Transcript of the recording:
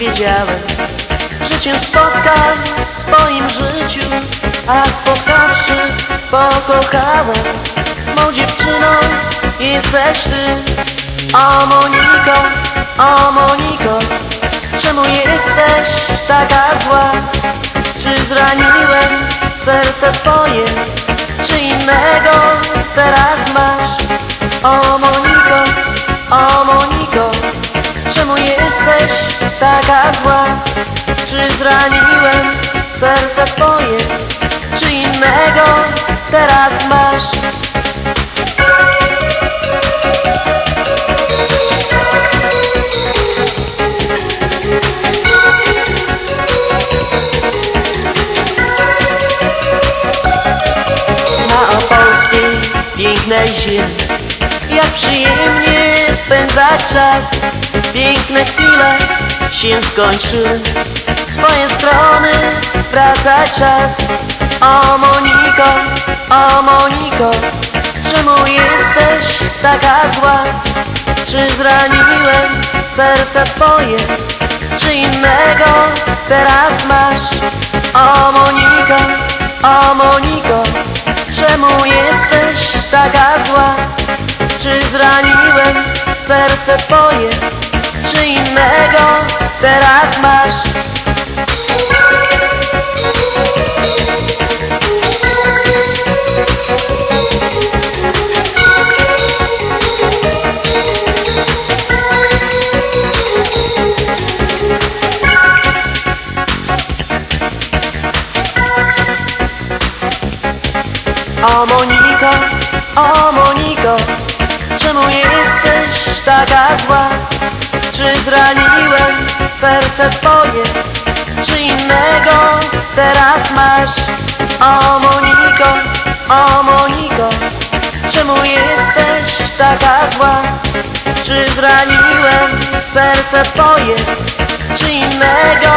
wiedziałem, że cię spotkam w swoim życiu, a spotkawszy pokochałem. Mą dziewczyną jesteś ty, o Moniko, o Moniko, czemu jesteś taka zła? Czy zraniłem serce twoje, czy innego teraz masz? O Moniko, o Moniko, czemu jesteś taka zła? Czy zraniłem serce twoje, czy innego teraz masz? pięknej ziemi Jak przyjemnie spędzać czas Piękne chwile się skończyły swoje strony wracać czas O Moniko, o Moniko Czemu jesteś taka zła? Czy zraniłem serce twoje? Czy innego teraz masz? O Moniko, o Moniko Czemu jesteś taka zła? Czy zraniłem serce twoje? Czy innego teraz masz? O Moniko, o Moniko Czemu jesteś taka zła? Czy zraniłem serce twoje? Czy innego teraz masz? O Moniko, o Moniko Czemu jesteś taka zła? Czy zraniłem serce twoje? Czy innego?